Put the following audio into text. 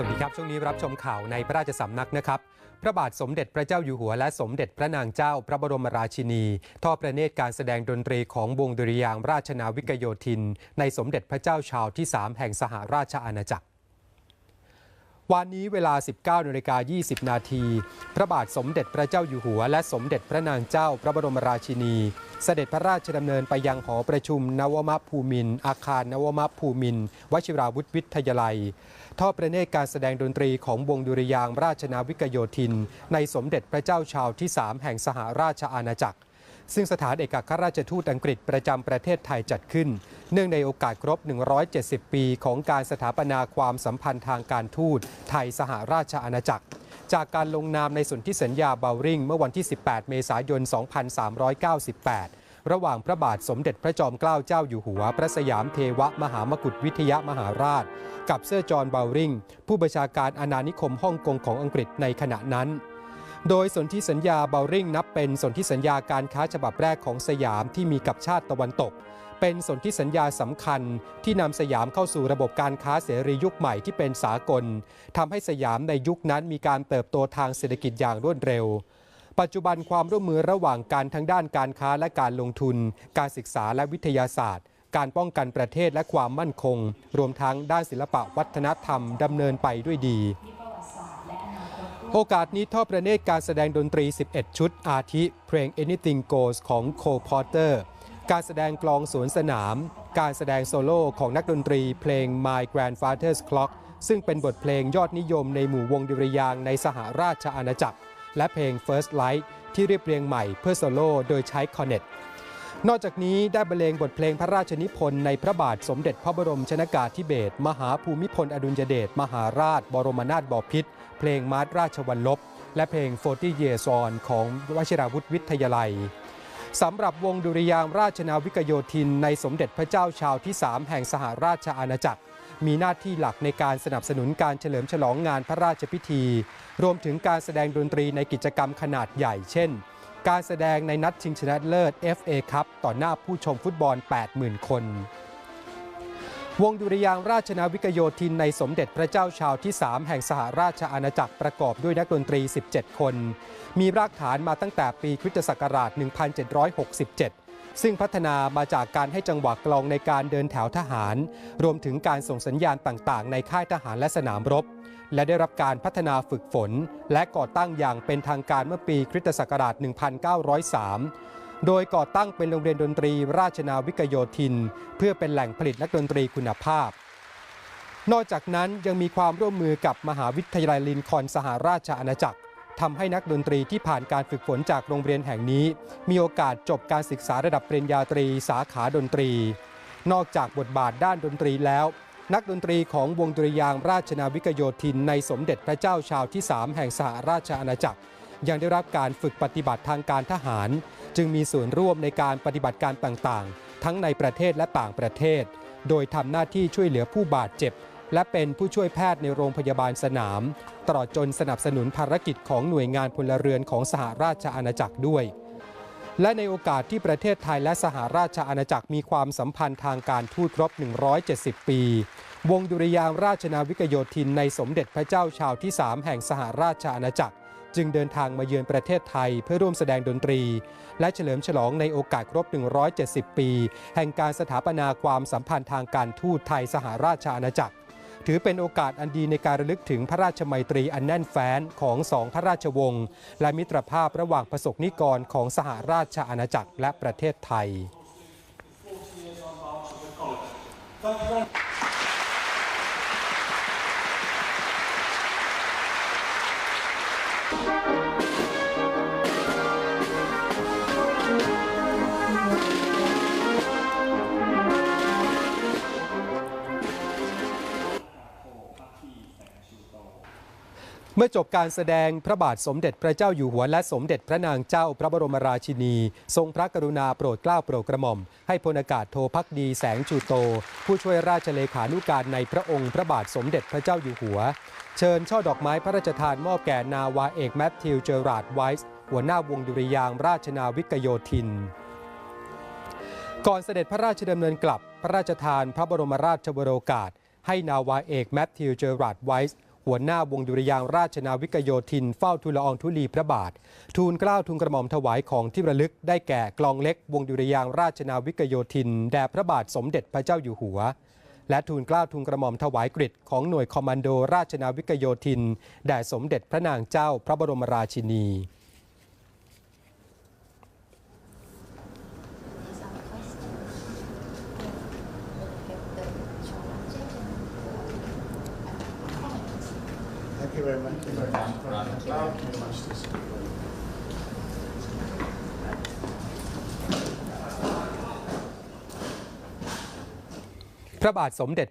วัสดีครับช่วงนี้รับชมข่าวในพระราชสำนักนะครับ พระบาทสมเด็จพระเจ้าอยู่หัวและสมเด็จพระนางเจ้าพระบรมราชินี ทอดพระเนตรการแสดงดนตรีของวงดุริยางราชนาวิกโยธิน ในสมเด็จพระเจ้าชาวที่ 3 แห่งสหราชอาณาจักร วันนี้เวลา 19นาฬิกา20 นาที พระบาทสมเด็จพระเจ้าอยู่หัว และสมเด็จพระนางเจ้าพระบรมราชินี เสด็จพระราชดำเนินไปยังหอประชุม นวมภูมิน อาคารนวมภูมิน วชิราวุธวิทยาลัย ทอดพระเนตรการแสดงดนตรีของวงดุริยางราชนาวิกโยธิน ในสมเด็จพระเจ้าชาวที่ 3 แห่งสหราชอาณาจักร ซึ่งสถานเอกอัครราชทูตอังกฤษประจำประเทศไทยจัดขึ้น เนื่องในโอกาสครบ 170 ปีของการสถาปนาความสัมพันธ์ทางการทูตไทยสหราชอาณาจักร จากการลงนามในสนธิสัญญาเบลริงเมื่อวันที่ 18 เมษายน 2398ระหว่างพระบาทสมเด็จพระจอมเกล้าเจ้าอยู่หัว พระสยามเทวมหามกุฏวิทยมหาราช กับเซอร์จอห์นเบลริง ผู้บัญชาการอาณานิคมฮ่องกงของอังกฤษในขณะนั้น โดยสนธิสัญญาเบลริงนับเป็นสนธิสัญญาการค้าฉบับแรกของสยามที่มีกับชาติตะวันตก เป็นสนธิสัญญาสำคัญที่นำสยามเข้าสู่ระบบการค้าเสรียุคใหม่ที่เป็นสากลทำให้สยามในยุคนั้นมีการเติบโตทางเศรษฐกิจอย่างรวดเร็วปัจจุบันความร่วมมือระหว่างการทั้งด้านการค้าและการลงทุน การศึกษาและวิทยาศาสตร์ การป้องกันประเทศและความมั่นคง รวมทั้งด้านศิลปะวัฒนธรรมดำเนินไปด้วยดี โอกาสนี้ทอดประเนตรการแสดงดนตรี 11 ชุดอาทิเพลง Anything Goes ของ Cole Porter การแสดงกลองสวนสนาม การแสดงโซโล่ของนักดนตรีเพลง My Grandfather's Clock ซึ่งเป็นบทเพลงยอดนิยมในหมู่วงดุริยางในสหราชอาณาจักร และเพลง First Light ที่เรียบเรียงใหม่เพื่อโซโล่โดยใช้คอร์เนต นอกจากนี้ได้บรรเลงบทเพลงพระราชนิพนธ์ในพระบาทสมเด็จพระบรมชนากาธิเบศรมหาภูมิพลอดุลยเดชมหาราช บรมนาถบพิตรเพลงมาร์ชราชวัลลบ และเพลง40 Years On ของวชิราวุธวิทยาลัยสำหรับวงดุริยางราชนาวิกโยธินในสมเด็จพระเจ้าชาวที่ 3 แห่งสหราชอาณาจักร มีหน้าที่หลักในการสนับสนุนการเฉลิมฉลองงานพระราชพิธี รวมถึงการแสดงดนตรีในกิจกรรมขนาดใหญ่เช่น การแสดงในนัดชิงชนะเลิศ FA คัพต่อหน้าผู้ชมฟุตบอล 80,000 คน วงดุริยางราชนาวิกโยธินในสมเด็จพระเจ้าชาวที่ 3 แห่งสหราชอาณาจักรประกอบด้วยนักดนตรี 17 คน มีรากฐานมาตั้งแต่ปีคริสตศักราช 1767ซึ่งพัฒนามาจากการให้จังหวะกลองในการเดินแถวทหาร รวมถึงการส่งสัญญาณต่างๆ ในค่ายทหารและสนามรบ และได้รับการพัฒนาฝึกฝน และก่อตั้งอย่างเป็นทางการเมื่อปีคริสตศักราช 1903 โดยก่อตั้งเป็นโรงเรียนดนตรีราชนาวิกโยธิน เพื่อเป็นแหล่งผลิตนักดนตรีคุณภาพ นอกจากนั้นยังมีความร่วมมือกับมหาวิทยาลัยลินคอนสหราชอาณาจักรทำให้นักดนตรีที่ผ่านการฝึกฝนจากโรงเรียนแห่งนี้ มีโอกาสจบการศึกษาระดับปริญญาตรีสาขาดนตรี นอกจากบทบาทด้านดนตรีแล้ว นักดนตรีของวงดุริยางราชนาวิกโยธินในสมเด็จพระเจ้าชาวที่ 3 แห่งสหราชอาณาจักร ยังได้รับการฝึกปฏิบัติทางการทหาร จึงมีส่วนร่วมในการปฏิบัติการต่างๆ ทั้งในประเทศและต่างประเทศ โดยทำหน้าที่ช่วยเหลือผู้บาดเจ็บ และเป็นผู้ช่วยแพทย์ในโรงพยาบาลสนาม ตลอดจนสนับสนุนภารกิจของหน่วยงานพลเรือนของสหราชอาณาจักรด้วย และในโอกาสที่ประเทศไทยและสหราชอาณาจักรมีความสัมพันธ์ทางการทูตครบ 170 ปี วงดุริยางราชนาวิกโยธินในสมเด็จพระเจ้าชาวที่ 3 แห่งสหราชอาณาจักร จึงเดินทางมาเยือนประเทศไทยเพื่อร่วมแสดงดนตรี และเฉลิมฉลองในโอกาสครบ 170 ปี แห่งการสถาปนาความสัมพันธ์ทางการทูตไทยสหราชอาณาจักร ถือเป็นโอกาสอันดีในการระลึกถึงพระราชมัยตรีอันแน่นแฟ้นของสองพระราชวงศ์และมิตรภาพระหว่างประสบนิกรของสหราชอาณาจักรและประเทศไทย เมื่อจบการแสดงพระบาทสมเด็จพระเจ้าอยู่หัวและสมเด็จพระนางเจ้าพระบรมราชินี ทรงพระกรุณาโปรดเกล้าโปรดกระหม่อม ให้พลอากาศโทพักดีแสงชูโต ผู้ช่วยราชเลขานุการในพระองค์พระบาทสมเด็จพระเจ้าอยู่หัว เชิญช่อดอกไม้พระราชทานมอบแก่นาวาเอกแมทธิวเจอราร์ดไวส์หัวหน้าวงดุริยางราชนาวิกโยธิน ก่อนเสด็จพระราชดำเนินกลับ พระราชทานพระบรมราชวโรกาส ให้นาวาเอกแมทธิวเจอราร์ดไวส์ หัวหน้าวงดุริยางราชนาวิกโยธินเฝ้าทูลละอองธุลีพระบาท ทูลเกล้าทูลกระหม่อมถวายของที่ระลึกได้แก่กลองเล็ก วงดุริยางราชนาวิกโยธินแด่พระบาทสมเด็จพระเจ้าอยู่หัว และทูลเกล้าทูลกระหม่อมถวายกริดของหน่วยคอมมานโดราชนาวิกโยธินแด่สมเด็จพระนางเจ้าพระบรมราชินี Thank you very much. Thank you very much. Thank you very much. This- พระบาทสมเด็จ